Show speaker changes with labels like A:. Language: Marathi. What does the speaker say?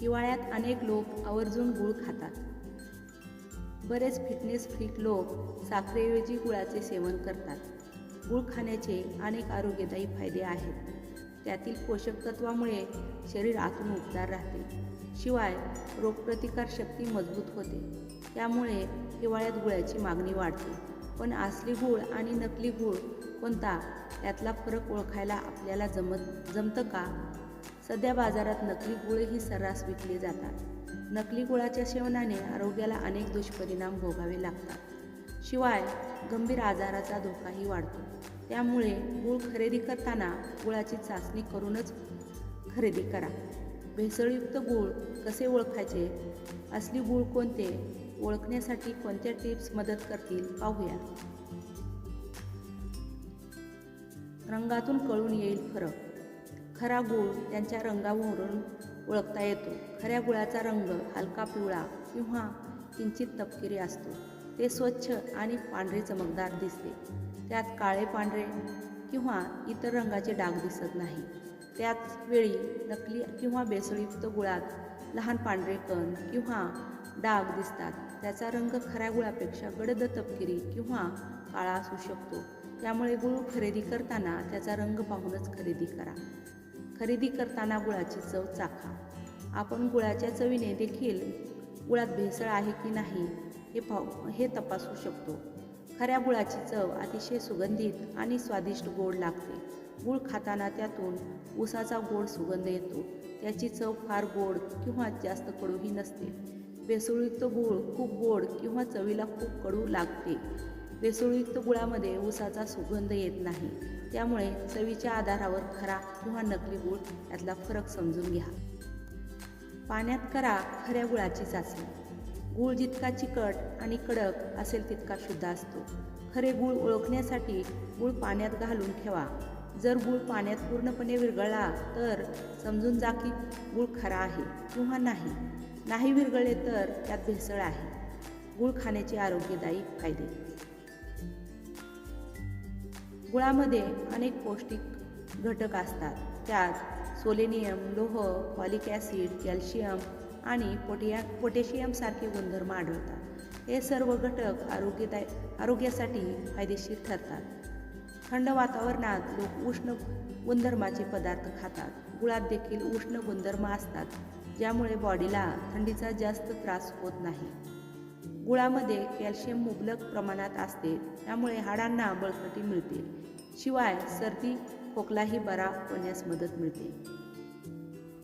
A: हिवाळ्यात अनेक लोक आवर्जून गूळ खातात. बरेच फिटनेस फ्रीक लोक साखरेऐवजी गुळाचे सेवन करतात. गूळ खाण्याचे अनेक आरोग्यदायी फायदे आहेत. त्यातील पोषक तत्वामुळे शरीर आतून उबदार राहते. शिवाय रोगप्रतिकारशक्ती मजबूत होते. त्यामुळे हिवाळ्यात गुळाची मागणी वाढते. पण असली गूळ आणि नकली गूळ कोणता? त्यातला फरक ओळखायला आपल्याला जमत जमतं का? सध्या बाजारात नकली गुळही सर्रास विकले जातात. नकली गुळाच्या सेवनाने आरोग्याला अनेक दुष्परिणाम भोगावे लागतात. शिवाय गंभीर आजाराचा धोकाही वाढतो. त्यामुळे गूळ खरेदी करताना गुळाची चाचणी करूनच खरेदी करा. भेसळयुक्त गूळ कसे ओळखायचे? असली गूळ कोणते? ओळखण्यासाठी कोणत्या टिप्स मदत करतील? पाहूया. रंगातून कळून येईल फरक. खरा गुळ त्यांच्या रंगावरून ओळखता येतो. खऱ्या गुळाचा रंग हलका पिवळा किंवा किंचित तपकिरी असतो. ते स्वच्छ आणि पांढरे चमकदार दिसते. त्यात काळे पांढरे किंवा इतर रंगाचे डाग दिसत नाही. त्याच वेळी नकली किंवा बेसळयुक्त गुळात लहान पांढरे कण किंवा डाग दिसतात. त्याचा रंग खऱ्या गुळापेक्षा गडद तपकिरी किंवा काळा असू शकतो. त्यामुळे गुळ खरेदी करताना त्याचा रंग पाहूनच खरेदी करा. खरेदी करताना गुळाची चव चाखा. आपण गुळाच्या चवीने देखील गुळात भेसळ आहे की नाही हे पाहू हे तपासू शकतो. खऱ्या गुळाची चव अतिशय सुगंधित आणि स्वादिष्ट गोड लागते. गुळ खाताना त्यातून ऊसाचा गोड सुगंध येतो. त्याची चव फार गोड किंवा जास्त कडूही नसते. बेसुळयुक्त गूळ खूप गोड किंवा चवीला खूप कडू लागते. भेसळयुक्त गुळामध्ये ऊसाचा सुगंध येत नाही. त्यामुळे चवीच्या आधारावर खरा किंवा नकली गूळ यातला फरक समजून घ्या. पाण्यात करा खऱ्या गुळाची चाचणी गूळ जितका चिकट आणि कडक असेल तितका शुद्ध असतो. खरे गूळ ओळखण्यासाठी गूळ पाण्यात घालून ठेवा. जर गूळ पाण्यात पूर्णपणे विरघळला तर समजून जा की गूळ खरा आहे किंवा नाही. नाही विरघळले तर त्यात भेसळ आहे. गूळ खाण्याचे आरोग्यदायी फायदे. गुळामध्ये अनेक पौष्टिक घटक असतात. त्यात सोलेनियम लोह फॉलिक ॲसिड कॅल्शियम आणि पोटिया पोटॅशियमसारखे गुणधर्म आढळतात. हे सर्व घटक आरोग्यदाय आरोग्यासाठी फायदेशीर ठरतात. थंड वातावरणात लोक उष्ण गुणधर्माचे पदार्थ खातात. गुळात देखील उष्ण गुणधर्म असतात ज्यामुळे बॉडीला थंडीचा जास्त त्रास होत नाही. गुळामध्ये कॅल्शियम मुबलक प्रमाणात असते. त्यामुळे हाडांना बळकटी मिळते. शिवाय सर्दी खोकलाही बरा होण्यास मदत मिळते.